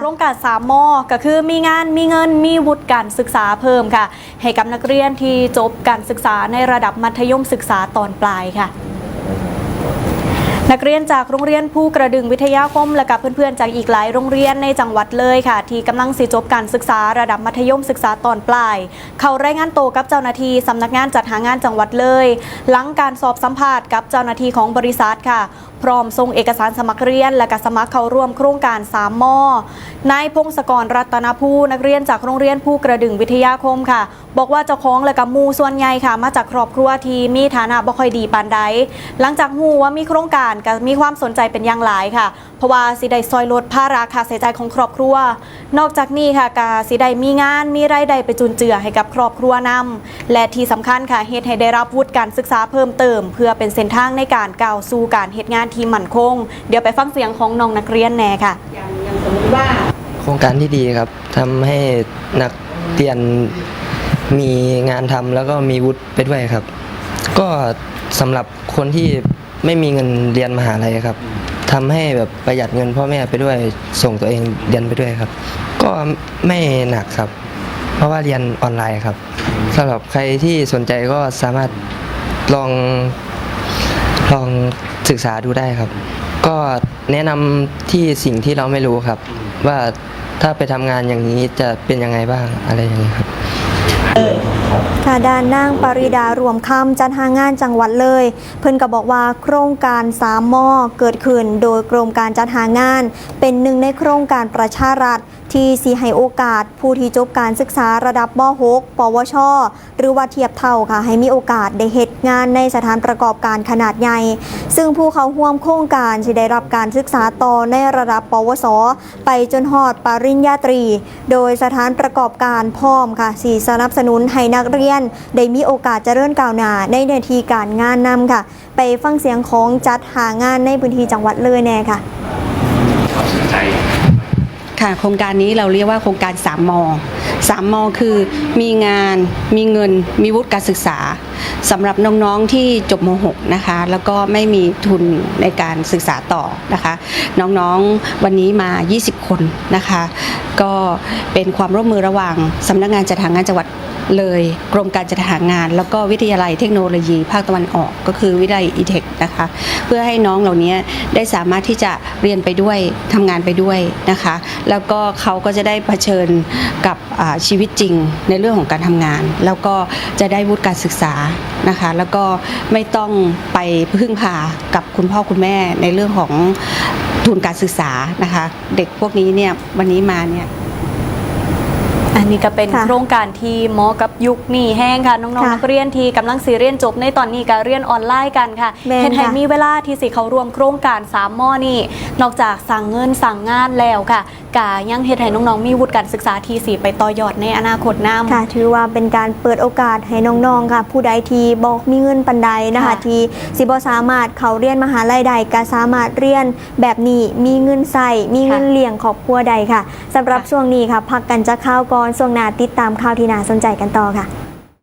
โครงการ3มอก็คือมีงานมีเงินมีวุฒิการศึกษาเพิ่มค่ะ ให้กับนักเรียนที่จบการศึกษาในระดับมัธยมศึกษาตอนปลายค่ะนักเรียนจากโรงเรียนผู้กระดึงวิทยาคมและกับเพื่อนๆจากอีกหลายโรงเรียนในจังหวัดเลยค่ะ ที่กำลังสิจบการศึกษาระดับมัธยมศึกษาตอนปลาย เขารายงานโตกับเจ้าหน้าที่สำนักงานจัดหางานจังหวัดเลย หลังการสอบสัมภาษณ์กับเจ้าหน้าที่ของบริษัทค่ะ พร้อมส่งเอกสารสมัครเรียน และก็สมัครเข้าร่วมโครงการสามอนายพงศกรรัตนภูนักเรียนจากโรงเรียนผู้กระดึงวิทยาคมค่ะ บอกว่าเจ้าของและกับหมูส่วนใหญ่ค่ะ มาจากครอบครัวที่มีฐานะบ่ค่อยดีปานใด หลังจากหูว่ามีโครงการก็มีความสนใจเป็นอย่างหลายค่ะ เพราะว่าสิได้ซอยลดภาระค่าใช้จ่ายของครอบครัว นอกจากนี้ค่ะกาสิได้มีงานมีรายได้ไปจุนเจือให้กับครอบครัวนำและที่สำคัญค่ะเฮ็ดให้ได้รับวุฒิการศึกษาเพิ่มเติม เพื่อเป็นเส้นทางในการก้าวสู่การเฮ็ดงานที่มั่นคง เดี๋ยวไปฟังเสียงของน้องนักเรียนแหน่ค่ะอย่างอย่างสมมติว่า โครงการที่ดีครับทำให้นักเรียน มีงานทำแล้วก็มีวุฒิไปด้วยครับ ก็สำหรับคนที่ไม่มีเงินเรียนมหาลัยครับทำให้แบบประหยัดเงินพ่อแม่ไปด้วยส่งตัวเองเรียนไปด้วยครับ ก็ไม่หนักครับ เพราะว่าเรียนออนไลน์ครับสำหรับใครที่สนใจก็สามารถลองลองศึกษาดูได้ครับ ก็แนะนำที่สิ่งที่เราไม่รู้ครับ ว่าถ้าไปทำงานอย่างนี้จะเป็นยังไงบ้างอะไรอย่างนี้ครับ ค่ะด้านนางปริดารวมคำจัดหางานจังหวัดเลย เพิ่นก็บอกว่าโครงการสามมอเกิดขึ้น โดยกรมการจัดหางาน เป็นหนึ่งในโครงการประชารัฐที่สีให้โอกาสผู้ที่จบการศึกษาระดับม .6 ปวช หรือว่าเทียบเท่าค่ะ ให้มีโอกาสได้เหตุงานในสถานประกอบการขนาดใหญ่ ซึ่งผู้เข้าร่วมโครงการจะได้รับการศึกษาต่อในระดับ ปวส ไปจนหอดปริญญาตรี โดยสถานประกอบการพร้อมค่ะสีสนับสนุนให้นักเรียน ได้มีโอกาสเจริญก้าวหน้าในหน้าที่การงานนำค่ะ ไปฟังเสียงของจัดหางานในพื้นที่จังหวัดเลยแน่ค่ะ ค่ะโครงการนี้เราเรียกว่าโครงการ3ม3มคือมีงานมีเงินมีวุฒิการศึกษาสำหรับน้องๆที่จบม .6 นะคะแล้วก็ไม่มีทุนในการศึกษาต่อนะคะ น้องๆวันนี้มา 20 คนนะคะ ก็เป็นความร่วมมือระหว่างสำนักงานจัดหางานจังหวัด เลยกรมการจัดหางาน แล้วก็วิทยาลัยเทคโนโลยีภาคตะวันออกก็คือวิทยาลัยอีเทคนะคะเพื่อให้น้องเหล่านี้ได้สามารถที่จะเรียนไปด้วยทำงานไปด้วยนะคะ แล้วก็เขาก็จะได้เผชิญกับชีวิตจริงในเรื่องของการทำงาน แล้วก็จะได้วุฒิการศึกษานะคะ แล้วก็ไม่ต้องไปพึ่งพากับคุณพ่อคุณแม่ในเรื่องของทุนการศึกษานะคะ เด็กพวกนี้เนี่ยวันนี้มาเนี่ย นนี้ก็เป็นค่ะ โครงการที่เหมาะกับยุคนี้แห้งค่ะน้องๆค่ะนักเรียนที่กำลังสีเรียนจบในตอนนี้ก็เรียนออนไลน์กันค่ะแม่นเห็นให้ค่ะมีเวลาที่สิเขารวมโครงการ3มอนี่นอกจากสั่งเงินสั่งงานแล้วค่ะกายังเฮ็ดให้น้องๆมีวุฒิการศึกษาที่สีไปต่อยอดในอนาคตนำค่ะถือว่าเป็นการเปิดโอกาสให้น้องๆค่ะ ผู้ใดที่บอกมีเงินปันใดนะคะค่ะ ที่สิบสามารถเขาเรียนมหาลัยใดก็สามารถเรียนแบบนี้มีเงินใส่มีเงินเลี้ยงครอบครัวใดค่ะสำหรับช่วงนี้ค่ะพักกันจะข้าวก่อนช่วงหน้าติดตามข่าวที่น่าสนใจกันต่อค่ะ